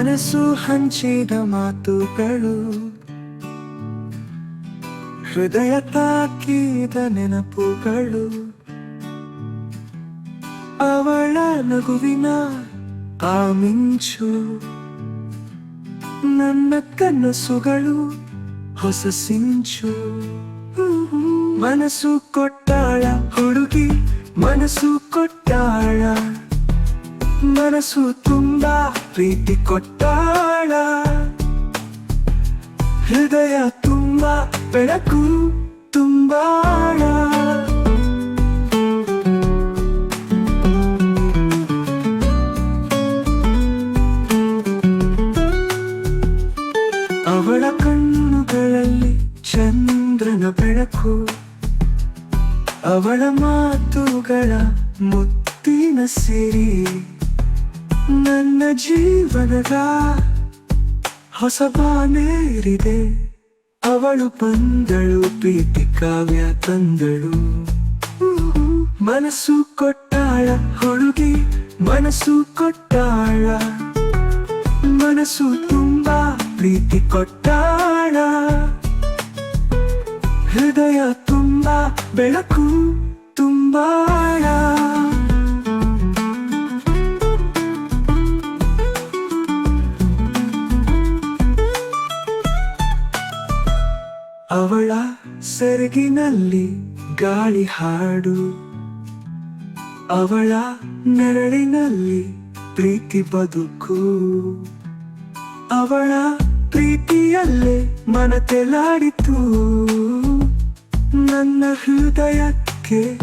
ಮನಸ್ಸು ಹಂಚಿದ ಮಾತುಗಳು. ಹೃದಯ ತಾಕಿದ ನೆನಪುಗಳು. ಅವಳ ನಗುವಿನ ಆ ಮಿಂಚು. ನನ್ನ ಕನಸುಗಳು ಹೊಸ ಸಿಂಚು. ಮನಸ್ಸು ಕೊಟ್ಟಾಳ ಹುಡುಗಿ, ಮನಸ್ಸು ಕೊಟ್ಟಾಳ ಮನಸ್ಸು ತುಂಬಾ ಪ್ರೀತಿ ಕೊಟ್ಟಾಳ. ಹೃದಯ ತುಂಬಾ ಬೆಳಕು ತುಂಬಾಳ. ಅವಳ ಕಣ್ಣುಗಳಲ್ಲಿ ಚಂದ್ರನ ಬೆಳಕು. ಅವಳ ಮಾತುಗಳ ಮುತ್ತಿನ ಸಿರಿ. ನನ್ನ ಜೀವನದ ಹೊಸ ಬಾನೇರಿದೆ. ಅವಳು ಬಂದಳು, ಪ್ರೀತಿ ಕಾವ್ಯ ತಂದಳು. ಮನಸ್ಸು ಕೊಟ್ಟಾಳ ಹುಡುಗಿ, ಮನಸ್ಸು ಕೊಟ್ಟಾಳ. ಮನಸ್ಸು ತುಂಬಾ ಪ್ರೀತಿ ಕೊಟ್ಟಾಳ. ಹೃದಯ ತುಂಬಾ ಬೆಳಕು ತುಂಬಾಳ. ಅವಳ ಸೆರಗಿನಲ್ಲಿ ಗಾಳಿ ಹಾಡು. ಅವಳ ನೆರಳಿನಲ್ಲಿ ಪ್ರೀತಿ ಬದುಕು. ಅವಳ ಪ್ರೀತಿಯಲ್ಲೇ ಮನ ತೆಲಾಡಿತು. ನನ್ನ ಹೃದಯಕ್ಕೆ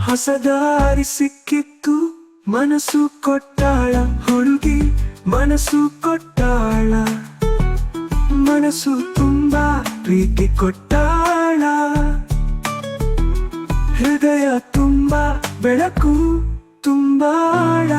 ಹೊಸದಾರಿ ಸಿಕ್ಕಿತ್ತು. ಮನಸ್ಸು ಕೊಟ್ಟಾಳ, ಹುಡುಗಿ ಮನಸ್ಸು ಕೊಟ್ಟಾಳ. ಮನಸ್ಸು ತುಂಬಾ ಪ್ರೀತಿ ಕೊಟ್ಟಾಳ. ಹೃದಯ ತುಂಬಾ ಬೆಳಕು ತುಂಬಾಳ.